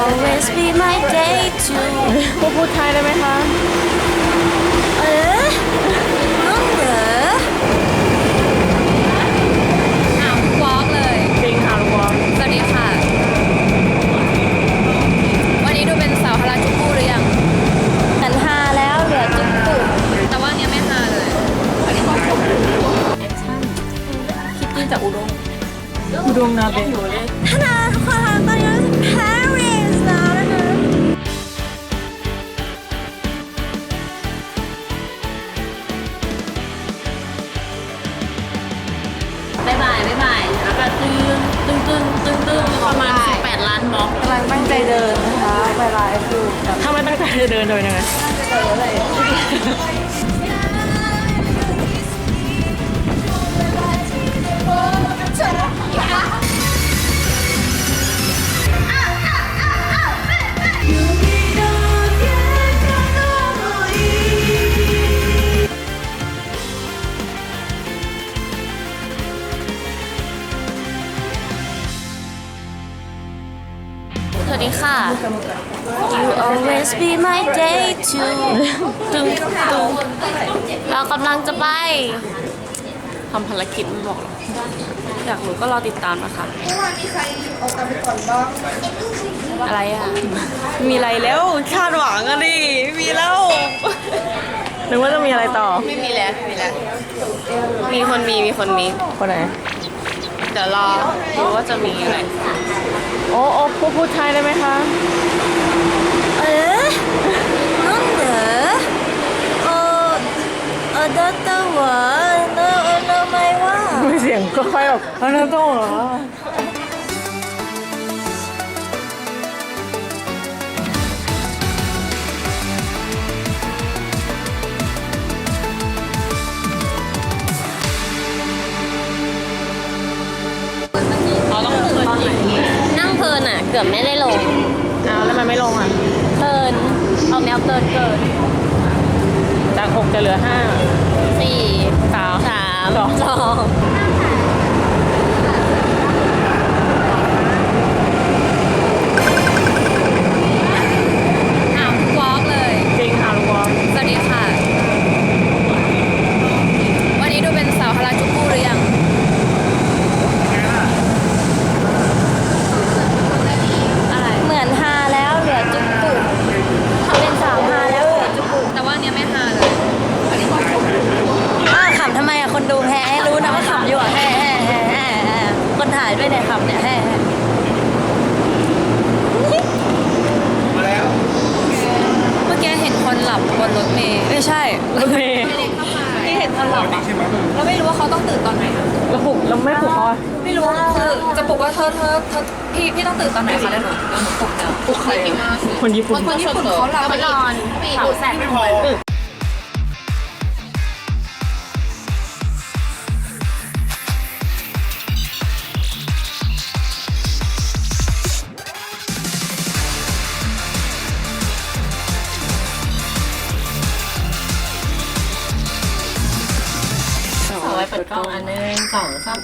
always be my day too พูดพูดไทยได้ไหมคะ เออน้องเหรออ้าววอล์กเลย จริงค่ะลุงวอมสวัสดีค่ะ วันนี้ดูเป็นสาวฮาราจูกุหรือยัง หันฮาแล้วเหลือจุ๊บจุ๊บแต่ว่าอันเนี้ยไม่ฮาเลย อันนี้ก็ชมคิดที่จะอุดมอุดมนาเบะ ฮัลโหลทุกคนค่ะตอนนี้ ใจเดินนะคะไปไลฟ์ดูกับถ้าไม่ตั้งใจจะเดินโดยยังไงส day too ตึงตึงเรากำลังจะไปทำภารกิจไม่บอกหรอกอยากรู้ก็รอติดตามนะคะอะไรอะ มีอะไรแล้วคาดหวังอะดิมีแล้ว นึกว่าจะมีอะไรต่อ ไม่มีแล้วไม่มีแล้ว มีคนมีมีคนมี คนไหน เดี๋ยวรอดูว่าจะมีอะไร โอ้โอ้พูดพูดไทยได้ไหมคะ เอ๊ะน้องเหรอเออเออดัตเตอร์วะเนอะเออเนอะไม่ว่ามีเสียงก็ค่อยแบบอันนั้นต้องเหรอเราต้องตื่นตอนไหนนั่งเพลินอะ เกือบไม่ได้ลง อ้าวแล้วมันไม่ลงอะเพลินเอาแนวเกินเกิน จากหกจะเหลือห้าสี่สามสามสอง สอง อ้าววอล์กเลย จริงค่ะลุงวอม สวัสดีค่ะ วันนี้ดูเป็นสาวฮาราจูกุหรือยัง อะไร เหมือนฮาแล้วเหลือจุ๊บจุ๊บเขาเป็นสาวฮาแล้วเหลือจุ๊บจุ๊บ แต่ว่าอันเนี้ยไม่ฮาเลย อันนี้ก็ชม อ้าวขำทำไมอะ คนดูแพ้ให้รู้นะว่าขำอยู่อะแฮ่แฮ่แฮ่แฮ่แฮ่คนถ่ายด้วยเนี่ยขำเนี่ยแฮ่แฮ่ เมื่อกี้เห็นคนหลับบนรถเมล์ไม่ใช่ รถเมย์ ที่เห็นคนหลับอะเราไม่รู้ว่าเขาต้องตื่นตอนไหนอะ แล้วปลุกแล้วไม่ปลุกเขาอะ ไม่รู้คือจะปลุกว่าเธอเธอเธอพี่พี่ต้องตื่นตอนไหนคะเดี๋ยวหนูเดี๋ยวหนูปลุกเดี๋ยวปลุกใคร คนญี่ปุ่น คนญี่ปุ่นเขาหลับไปน อนเขาแสบไม่พอ เอาไว้เปิดกล้องอันหนึงสองสาม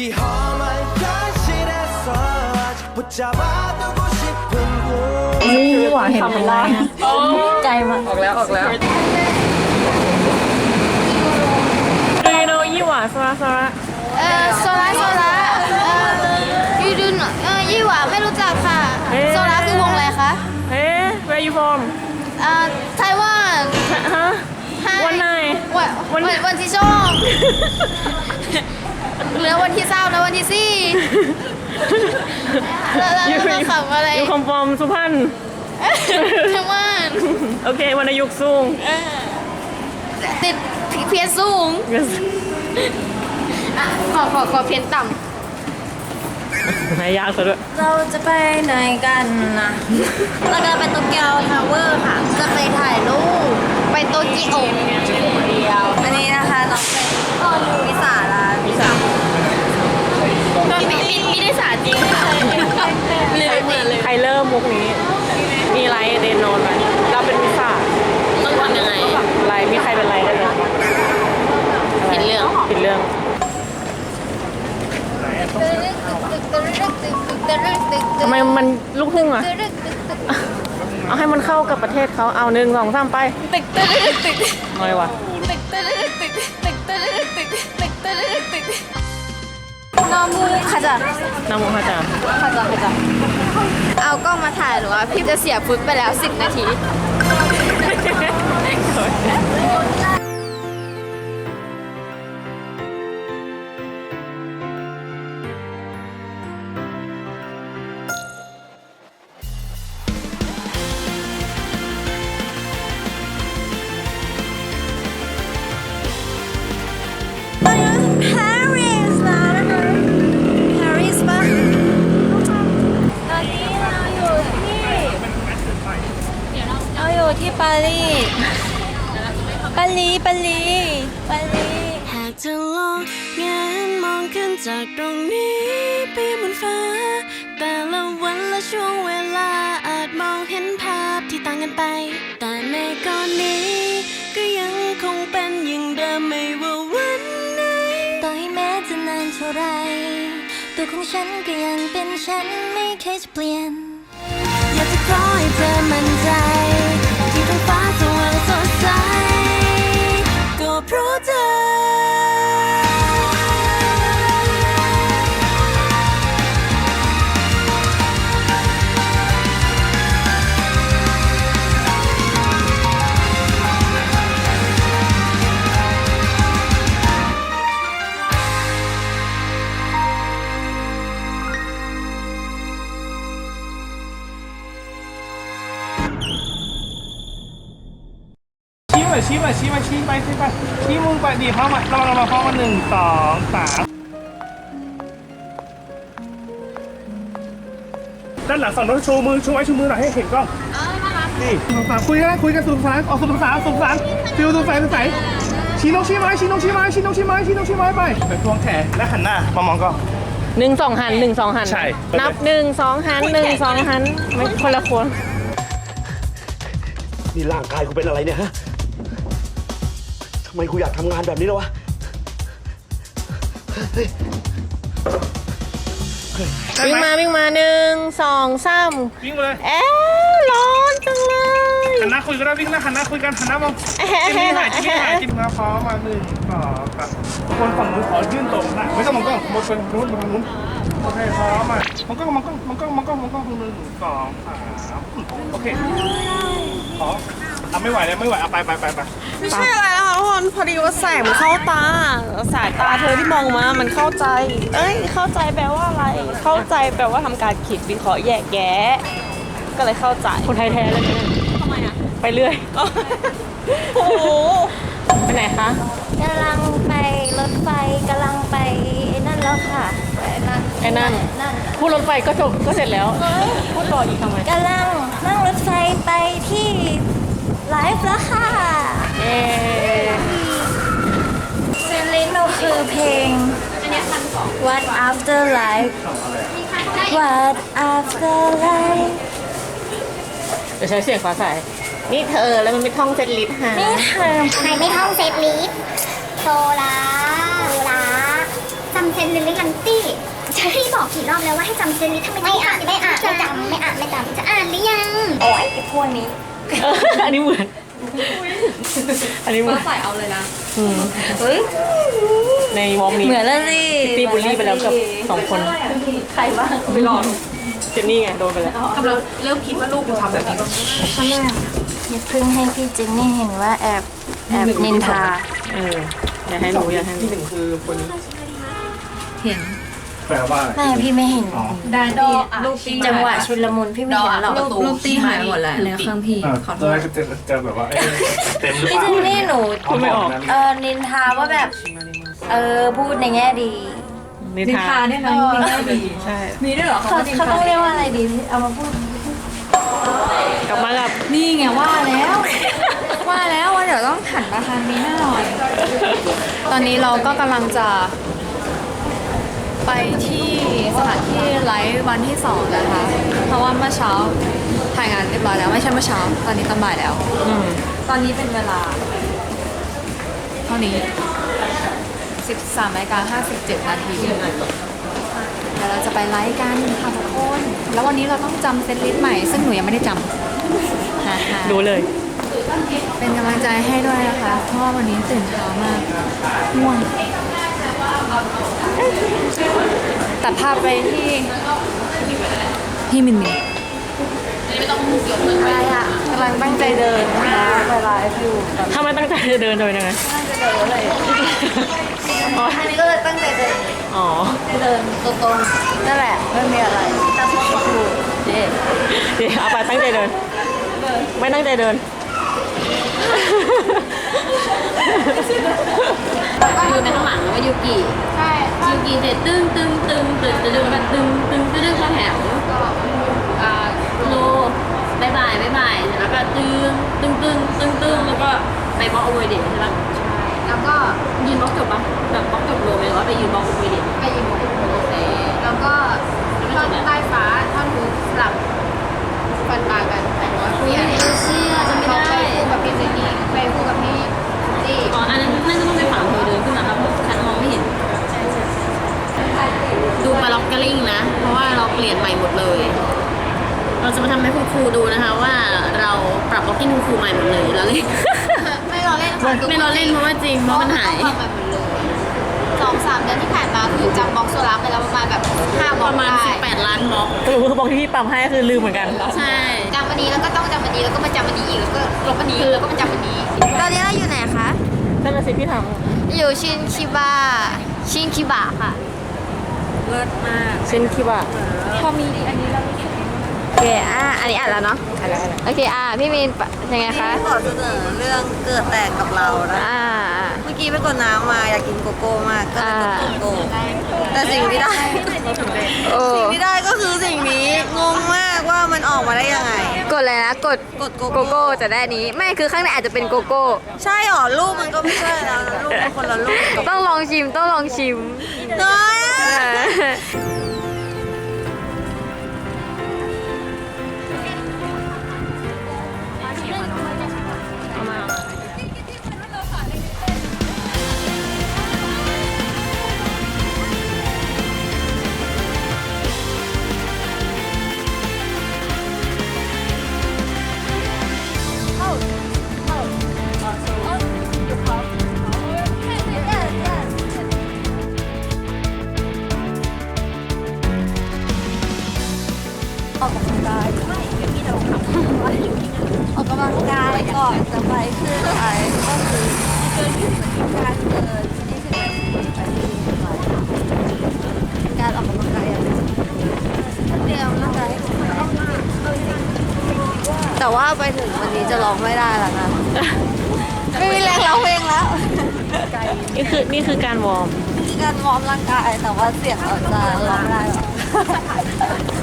이 험한 현실에서 아직 붙잡아두고 싶은 곳 นี่หว่าเห็นทำ ไรใจมากออกแล้วออกแล้วดูโนยี่หว่าสระสระเออโซล่าโซล่าเออยูดูนเออยี่หว่าไม่รู้จักค่ะ โซล่าคือวงอะไรคะเอ๊ะ where you from เอ่อไต้หวันฮะ Hi วันไหน วันวัวันนวันที่ช่องเหลือวันที่เศร้าแล้ววันที่สี่แล้วแล้วแล้วเราขับอะไรอยู่คอมฟอร์มสุพรรณ ไต้หวันโอเควรรณยุกต์สูงติดเพียนสูงอะขอขอขอเพียนต่หายากซะด้วยเราจะไปไหนกันนะเราจะไปโตเกียวทาวเวอร์ค่ะ จะไปถ่ายรูปำไปโตเกียว อันนี้นะคะน้องเป็นพ่อลูกวิสาละวิสามีมีมีได้สาจริงค่ะลืมเหมือนเลย ใครเริ่มมุกนี้มี ไลท์เดนนอนไหมเราเป็นวิสาต้องทำยังไงไลท์มีใครเป็นไลท์ได้ไหมผิดเรื่องผิดเรื่องทำไมมันลูกครึ่งอะเอาให้มันเข้ากับประเทศเขาเอาหนึ่งสองสามไปติดติดติดน้อยวะติดติดติดติดติดติดตึก ค่ะจ้ะน้ำมันค่ะจ้ะค่ะจ้ะค่ะจ้ะเอากล้องมาถ่ายหรือว่าพี่จะเสียฟุตไปแล้ว 10 นาที อยู่ที่ปารีสปารีสปารีสปารีสหากจะลองแงนมองขึ้นจากตรงนี้ไปบนฟ้า แต่ละวันและช่วงเวลาอาจมองเห็นภาพที่ต่างกันไป แต่ในก่อนนี้ ก็ยังคงเป็นอย่างเดิมไม่ว่าวันไหนต่อให้แม้จะนานเท่าไร ตัวของฉันก็ยังเป็นฉันไม่เคยจะเปลี่ยน อยากจะขอให้เธอมั่นใจ 化作。 ชี้มาชี้มาชี้ไปชี้ไปชี้มือไปดีพร้อมมาเราเรามาพร้อมกันหนึ่งสองสามด้านหลังฝั่งโน้นโชว์มือชูไว้ชูมือหน่อยให้เห็นกล้องนี่สงสารคุยกันนะคุยกันสุขสันต์ออกสุขสันต์สุขสันต์ฟิวสุขสันต์สุขสันต์ชี้นกชี้ไม้ชี้นกชี้ไม้ชี้นกชี้ไม้ชี้นกชี้ไม้ไปไปทวงแขนและหันหน้ามามองกล้องหนึ่งสองหันหนึ่งสองหันใช่นับหนึ่งสองหันหนึ่งสองหันไม่คนละคนนี่ร่างกายกูเป็นอะไรเนี่ยฮะทำ ไมกูอยากทำงานแบบนี้แล้ววะวิ่งมาวิ่งมาหนึ่งสองสามวิ่งมาเลยเอ๊ะร้อนจังเลยหันหน้าคุยกันได้วิ่งหน้าหันหน้าคุยกันหันหน้ามองจิ้มนี่หายจิ้มนี่หายจิ้มมาพร้อมมาหนึ่งสองสามคนฝั่งนู้นขอยื่นตรงนะไม่ต้องมองกล้องมองคนนู้นมองทางนู้นโอเคพร้อมมามองกล้องมองกล้องมองกล้องมองกล้องมองกล้องหนึ่งสองสามโอเคขอทำไม่ไหวแล้วไม่ไหวเอาไปไปไปไปไม่ใช่อะไรนะคะทุกค นพอดีว่าแสงมันเข้าตา สายตาเธอที่มองมา มันเข้าใจ เอ้ย เข้าใจแปลว่าอะไร เข้าใจแปลว่าทำการคิดวิเคราะห์แยกแยะ ก็เลยเข้าใจคนไทยแท้เลยทำไมอะไปเรื่อย โอ้โหไปไหนคะ กำลังไปรถไฟกำลังไปไอ้นั่นแล้วค่ะไอ้นั่นไอ้นั่น นั่นพูดรถไฟก็จบก็เสร็จแล้ว พูดต่ออีกทำไม กำลังนั่งรถไฟไปที่ไลฟ์แล้วค่ะ เย้ เซลิโนคือเพลง What After Life What After Life เดี๋ยวใช้เสียงฟ้าใสนี่เธอแล้วมันไม่ท่องเซตลิสต์ฮะนี่เธอใครไม่ท่องเซตลิสโซลาโซลาจำเซตลิสลันตี้พี่บอกกี่รอบแล้วว่าให้จำเซตลิสทำไมไม่อ่านไม่อ่านไม่จำไม่อ่านไม่จำจะอ่านหรือยัง โอ้ยไอ้พวกนี้เอออันนี้เหมือน อันนี้เหมือนใส่เอาเลยนะในวอล์กนี้เหมือนแล้วสิตีบูลลี่ไปแล้วกับสองคนใครบ้างไปลองเจนนี่ไงโดนไปแล้วอย่าเพิ่งให้พี่จินนี่เห็นว่าแอบแอบนินทา เอออย่าให้รู้อย่าให้รู้ แปลว่าอะไรไม่พี่ไม่เห็น อ๋อจังหวะชุลมุนพี่ไม่เห็นหรอกรูปตีหายหมดแล้ว แล้วเครื่องพี่อ่าตอนแรกจะจะแบบว่าเอ๊ะเต็มหรือเปพี่ล่าจินนี่หนู พูดไม่ออก เออนินทาว่าแบบ เออพูดในแง่ดีนิทาเนี่ยนะใช่เขาเขาต้องเรียกว่าอะไรดีพี่เอามาพูดกลับมากับนี่ไงว่าแล้ว ว่าแล้วว่าเดี๋ยวต้องหันมาทางนี้แน่นอน ตอนนี้เราก็กำลังจะ ไปที่สถานที่ไลฟ์วันที่สองนะคะ เพราะว่าเมื่อเช้าถ่ายงานเรียบร้อยแล้วไม่ใช่เมื่อเช้า ตอนนี้ตอนบ่ายแล้ว อืมตอนนี้เป็นเวลา เท่านี้ 13นาฬิกา57 นาทีเดี๋ยวเราจะไปไลฟ์กันค่ะทุกคน แล้ววันนี้เราต้องจำเซตลิสต์ใหม่ ซึ่งหนูยังไม่ได้จำฮ่าๆรู้เลย เป็นกำลังใจให้ด้วยนะคะ เพราะว่าวันนี้ตื่นเช้ามากง่วง ตัดภาพไปที่ที่มินมินอะไรอะกำลังตั้งใจเดินนะคะไปไลฟ์อยู่แบบถ้าไม่ตั้งใจจะเดินโดยยังไงอ๋ออันนี้ก็เลยตั้งใจเดินอ๋อเดินตรงๆนั่นแหละไม่มีอะไรตามที่ครูเจ๊เดี๋ยวเอาไปตั้งใจเดิน ไม่ตั้งใจเดิน ยืนไปข้างหลังแล้วก็ยูกิใช่ยูกิเสร็จตึ้งตึ้งตึ้งตึ้งตึ้งตึ้งตึ้งตึ้งตึ้งตึ้งตึ้งเข้าแถวก็อ่าโลบายบายบายบายเสร็จแล้วก็ตึ้งตึ้งตึ้งตึ้งตึ้งแล้วก็ไปบล็อกโอเวอร์เดทใช่ปะใช่แล้วก็ยืนบล็อกจบปะแบบบล็อกจบโลไหมหรือว่าไปยืนบล็อกโอเวอร์เดทไปยืนบล็อกโอเคแล้วก็ท่อนใต้ฟ้าท่อนฮุกสลับฟันปากันแต่ว่าคุยกันเชื่อจะไม่ได้ไปคู่กับพี่เจนนี่ไปคู่กับพี่จีอ๋ออันนั้นน่าจะต้องไปฝั่ง ดูบาล็อกเกอริ่งนะ เพราะว่าเราเปลี่ยนใหม่หมดเลย เราจะมาทำให้คุณครูดูนะคะ ว่าเราปรับล็อกกิ้งคุณครูใหม่หมดเลยเราเล่น ไม่เราเล่นไม่เราเล่นเพราะว่าจริงเพราะมันหายสองสามเดือนที่ผ่านมาคือจำบล็อกโซลาร์ไปแล้วประมาณแบบห้าบปล็อกระมาณได้18ล้านบล็อกสรุปคือบล็อกที่พี่ปั๊มให้คือลืมเหมือนกัน ใช่ จำวันนี้แล้วก็ต้องจำวันนี้แล้วก็มาจำวันนี้อีกแล้วก็ลบวันนี้แล้วก็มาจำวันนี้ ตอนนี้เราอยู่ไหนคะ นั่นน่ะสิพี่ทอยู่ชินคิบะชินคิบะค่ะ เลิศมากำเส้นคิบะพอมีอันนี้เราโอ เคอะอันนี้อ่านแล้วเนาะโอเคอะพี่มีนปะยังไงคะขอเสนอเรื่องเกิดแตกกับเรานะอ่า เมื่อกี้ไปกดน้ำมาอยากกินโกโก้มากก็เลยกดโกโก้แต่สิ่งที่ได้ โอ้สิ่งที่ได้ก็คือสิ่งนี้งงมากว่ามันออกมาได้ยังไง กดเลยนะกดกดโกโกโก้จะได้อันนี้ ไม่คือข้างในอาจจะเป็นโกโก้ ใช่หรอรูปมันก็ไม่ใช่แล้วนะรูปมันคนละรูปกับต้องลองชิมต้องลองชิมน้อยอ่าออ คือนี่คือการวอร์ม การวอร์มร่างกายแต่ว่าเสียงเราจะร้องได้หรอ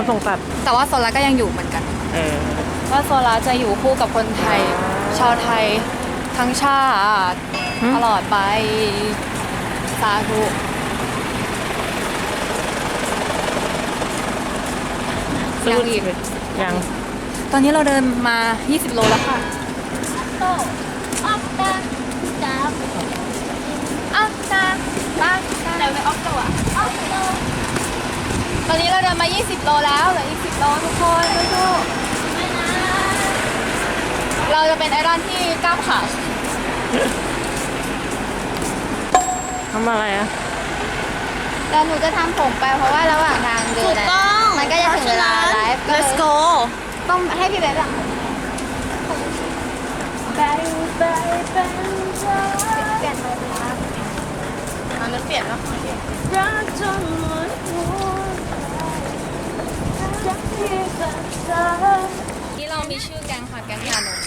คนส่งตัดแต่ว่าโซล่าก็ยังอยู่เหมือนกัน เออว่าโซล่าจะอยู่คู่กับคนไทย ชาวไทยทั้งชาติหืมตลอดไปสาธุสู้ยังอีกยังตอนนี้เราเดินมา 20 โลแล้วค่ะตอ นนี้เราเดินมา 20 โลแล้วเหลืออีก 10 โลทุกคนสู้ๆเราจะเป็นไอรอนที่ก้าวขาทำอะไรอะแล้วหนูจะทำผมไปเพราะว่าระหว่างทางเดินอะมันก็จะถึงเวลาไลฟ์ก็เลย Let's go ต้องให้พี่เบสอะอันนั้นเปลี่ยนแล้วรักจนหมดหัวใจ ที่เรามีชื่อแก๊งค่ะแก๊งยานม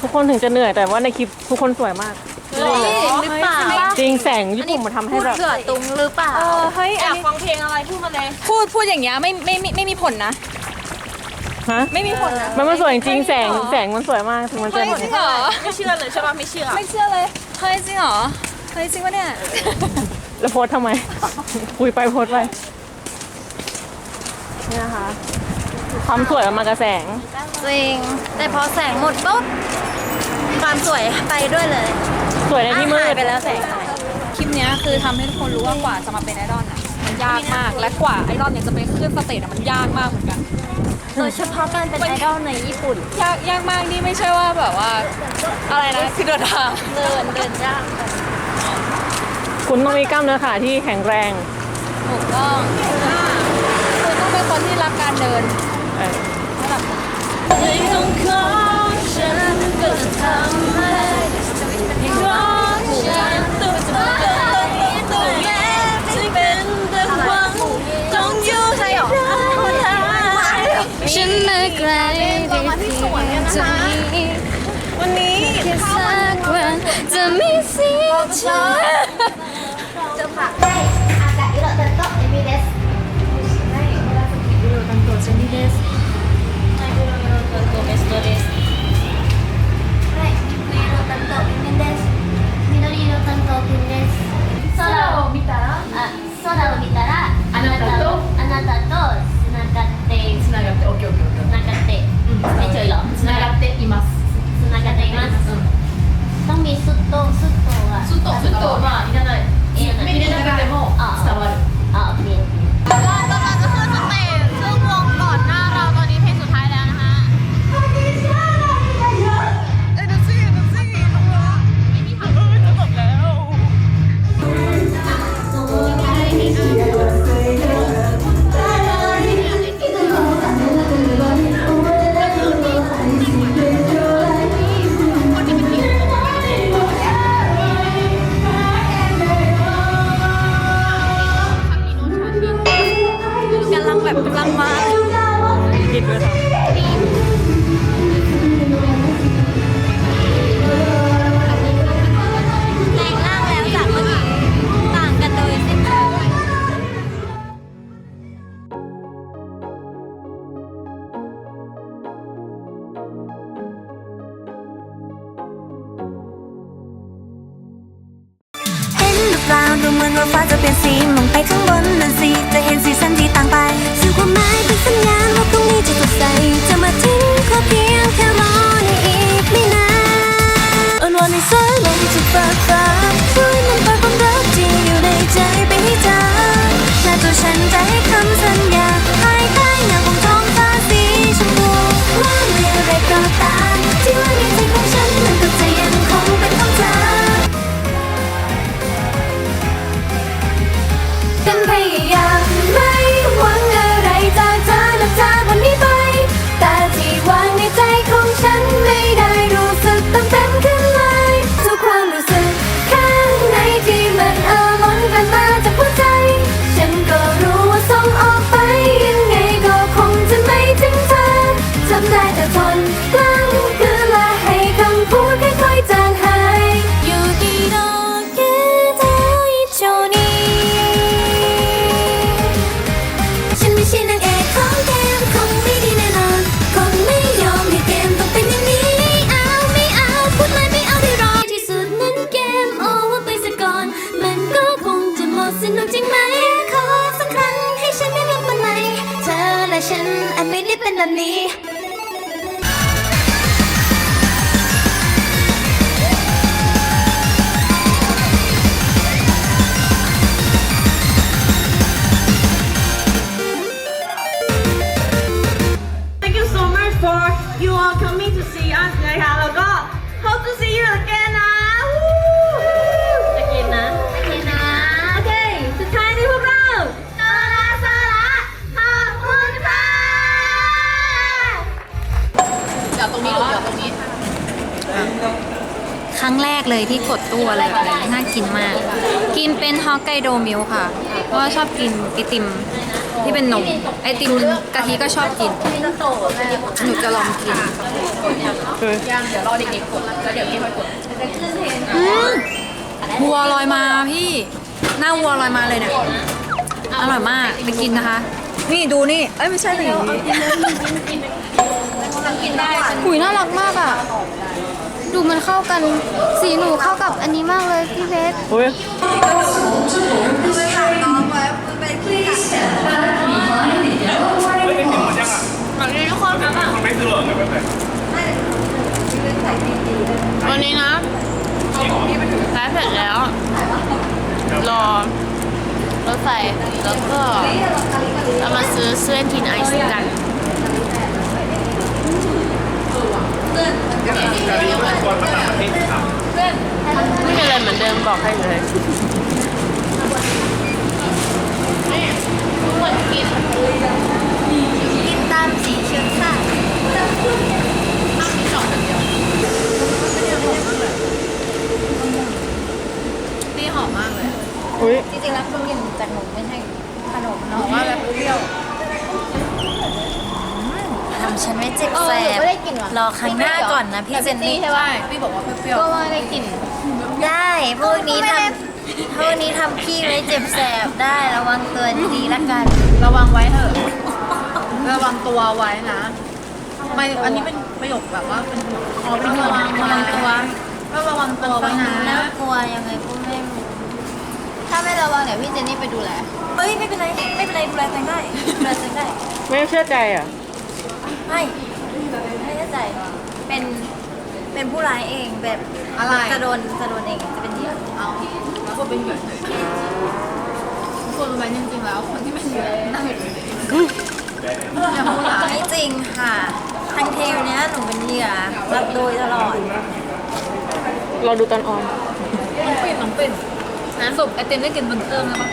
ทุกคนถึงจะเหนื่อยแต่ว่าในคลิปทุกคนสวยมากหรือเปล่าจริงแสงญี่ปุ่นมาทำให้แบบ เกิดตุงหรือเปล่า เออเฮ้ยอยากฟังเพลงอะไรพูดมาเลย พูดพูดอย่างเงี้ยไม่ไม่ไม่ไม่มีผลนะ ฮะ ไม่มีผลนะ มันมันสวยจริงๆแสงแสงมันสวยมากถึงมันจะเฮ้ยจริงเหรอ ไม่เชื่อเลยใช่ป่ะไม่เชื่อ ไม่เชื่อเลย เฮ้ยจริงเหรอ เฮ้ยจริงปะเนี่ย แล้วโพสทำไม คุยไปโพสไป นี่นะคะ ความสวยมันมากระแสง จริง แต่พอแสงหมดปุ๊บ ความสวยไปด้วยเลยสวยในที่มืหายดไปแล้วแสงหายคลิปเนี้ยคือทำให้ทุกคนรู้ว่ากว่าจะมาเป็นไอดอลน่ะมันยากมากและกว่าไอดอลเนี่ยจะไปขึ้นสเตจอะมันยากมากเหมือนกัน โดยเฉพาะการเป็นไอดอลในญี่ปุ่น ยากยากมากนี่ไม่ใช่ว่าแบบว่าอะไรนะคือเดินทางเดินเดินยากคุณต้องมีกล้ามเนื้อขาที่แข็งแรง ถูกต้อง คนที่รักการเดินเออไม่ต้องขอฉันก็จะทำให้เพราะฉันต้องต้องต้องแม้ที่เป็นแต่หวังต้องอยู่ให้ได้ฉันมาไกลได้เพียงจวันนี้แค่สักวันจะไม่เสียใจจะผักได้อาก ことです。 กินมากกินเป็นฮอกไกโดมิลค์ค่ะ เพราะว่าชอบกินไอติมที่เป็นนม ไอติมกะทิก็ชอบกิน หนูจะลองกินยังเดี๋ยวรอเด็กๆกดแล้วเดี๋ยวพี่ค่อยกดวัวลอยมาพี่ หน้าวัวลอยมาเลยเนี่ยอร่อยมากไปกินนะคะ นี่ดูนี่ เอ้ยไม่ใช่สิหุยน่ารักมากอะ ดูมันเข้ากัน สีหนูเข้ากับอันนี้มากเลยพี่เพชรเฮ้ยวันนี้นะไลฟ์เสร็จแล้ว รอรถไฟแล้วก็เรามาซื้อเสื้อทีนไอซ์กัน ไม่มีอะไรเหมือนเดิมบอกให้เลยทุกคนกินกินตามสีเชือกค่ะนี่หอมมากเลยเฮ้ยจริงๆแล้วคุณกินจากหนูไม่ใช่ขนมเนาะว่าแบบเปรี้ยว ทำฉันไม่เจ็บแสบรอครั้งหน้าก่อนนะพี่เจนนี่ ใช่ป่ะพี่บอกว่าเปรี้ยวก็ว่าได้กลิ่น ได้พวกนี้ทำพวกนี้ทำพี่ไม่เจ็บแสบได้ระวังตัวดีๆละกัน ระวังไว้เถอะ ระวังตัวไว้นะไม่อันนี้เป็นประโยคแบบว่าเป็นอ๋อเป็นระวังระวังตัวก็ระวังตัวไว้นะน่ากลัวยังไงก็ไม่รู้ถ้าไม่ระวังเดี๋ยวพี่เจนนี่ไปดูแล เอ้ยไม่เป็นไรไม่เป็นไรดูแลตัวเองได้ดูแลตัวเองได้ ไม่เชื่อใจอะ ไม่ไม่แน่ใจเป็นเป็นผู้ร้ายเองแบบอะไร จะโดนจะโดนเองจะเป็นเหยื่อเอาแล้วก็เป็นเหยื่อเฉยทุกคนรู้ไหมจริงๆแล้ว คนที่เป็นเหยื่อนั่งอยู่เฉยๆอย่าพูดร้ายไม่จริงค่ะทางเทลเนี้ยหนูเป็นเหยื่อรับโดยตลอดเราดูตอนออนน้องปิ่นน้องปิ่นนะสุกไอติมได้กินบนเครื่องแล้วปะ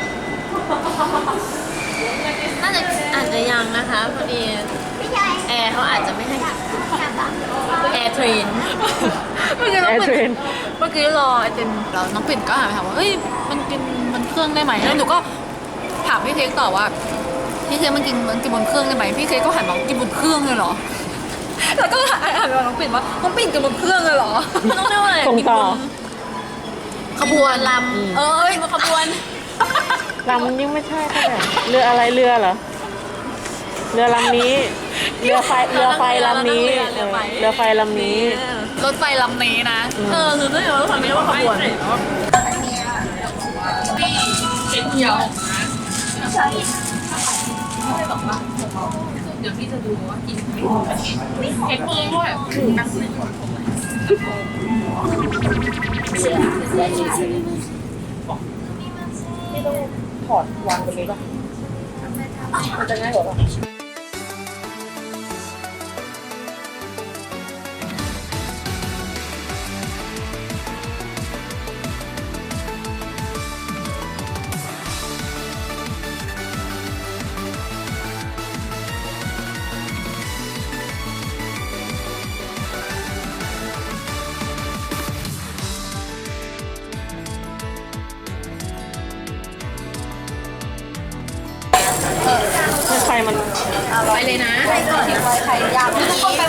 น่าจะอาจจะยังนะคะพอดี แอร์เขาอาจจะไม่ให้แอร์เทรนเมื่อกี้น้องแอร์เทรปิ่นนเมื่อกี้รอไอติมแล้วน้องปิ่นก็หันไปถามว่าเฮ้ยมันกินบนเครื่องได้ไหมแล้วหนูก็ถามพี่เค้กต่อว่าพี่เค้กมันกินมันกินบนเครื่องได้ไหมพี่เค้กก็หันมากินบนเครื่องเลยเหรอแล้วก็หันหันไปมองน้องปิ่นว่าน้องปิ่นกินบนเครื่องเลยเหรอต้องเรียกว่าอะไรส่งต่อขบวนลำเอ้ยมาขบวน ลำนี้ไม่ใช่เท่าไหร่เรืออะไรเรือเหรอ เรือลำนี้ เรือไฟเรือไฟลำนี้เออเรือไฟลำนี้ รถไฟลำนี้นะ เออคือไม่รู้ว่าทำไม่ว่าขบวนเข็นเหี่ยวเดี๋ยวพี่จะดูว่ากินเค้กเปิ้ลด้วยถอดวางตรงนี้ป่ะมันจะง่ายกว่าป่ะ ไข่ยำทุกคนไป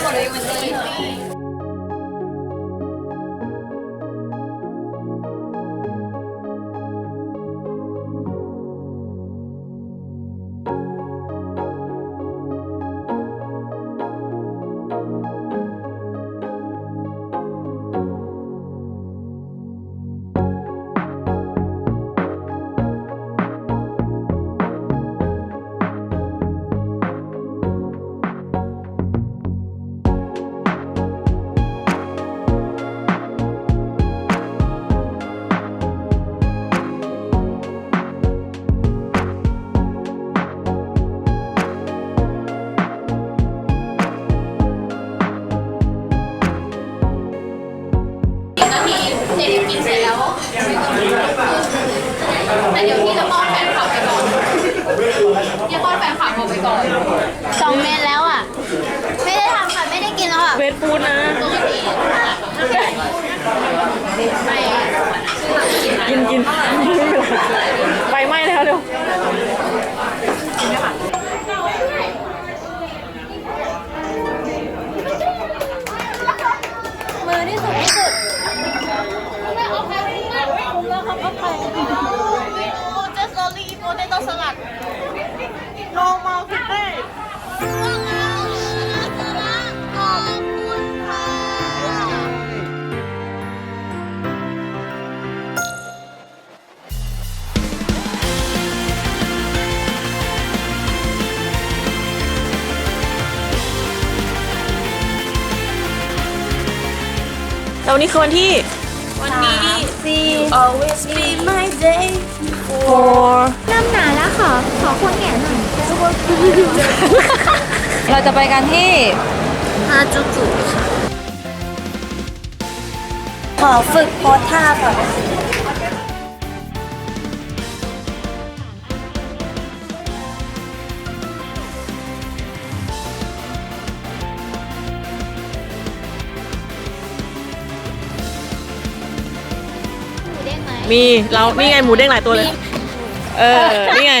หมดเลยวัน แล้ววันนี้คือวันที่ วันนี้ always be my day for น้ำหนาแล้วขอขอคนแก่หน่อยเราจะไปกันที่ฮาจูกุค่ะขอฝึกโพสท่าก่อน มีเรานี่ไงหมูเด้งหลายตัวเลย เออ นี่ไง